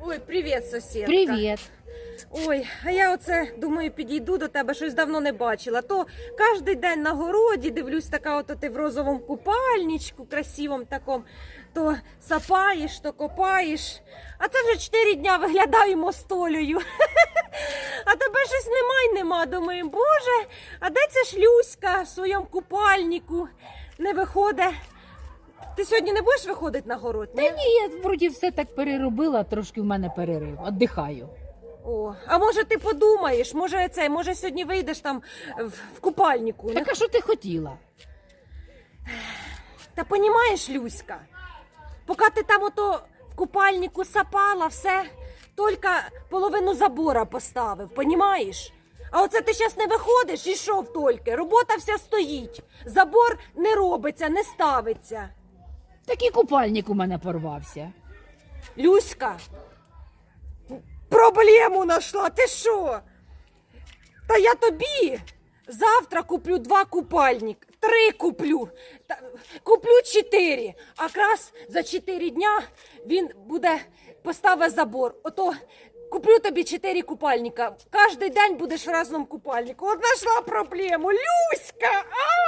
Ой, привіт, сусідка. Привіт. Ой, а я оце думаю, підійду до тебе, щось давно не бачила. То кожен день на городі дивлюсь, така от ти в розовому купальничку, красивому такому, то сапаєш, то копаєш. А це вже чотири дня виглядаю мостолею. А тебе щось нема й нема. Думаю, боже, а де ця шлюська в своєму купальнику не виходить? Ти сьогодні не будеш виходити на город? Та ні, я вроді все так переробила, трошки в мене перерив. Отдихаю. О, а може ти подумаєш, може це, може сьогодні вийдеш там в, в купальнику. Так а що ти хотіла? Та понімаєш, Люська, поки ти там ото в купальнику сапала, все, тільки половину забора поставив, понімаєш? А оце ти зараз не виходиш і йшов тільки, робота вся стоїть, забор не робиться, не ставиться. Такий купальник у мене порвався. Люська, проблему знайшла, ти що? Та я тобі завтра куплю два купальник, три куплю, та, куплю чотири. А якраз за чотири дня він буде поставить забор. Ото куплю тобі чотири купальника. Кожен день будеш в разному купальнику. От знайшла проблему. Люська! Ай!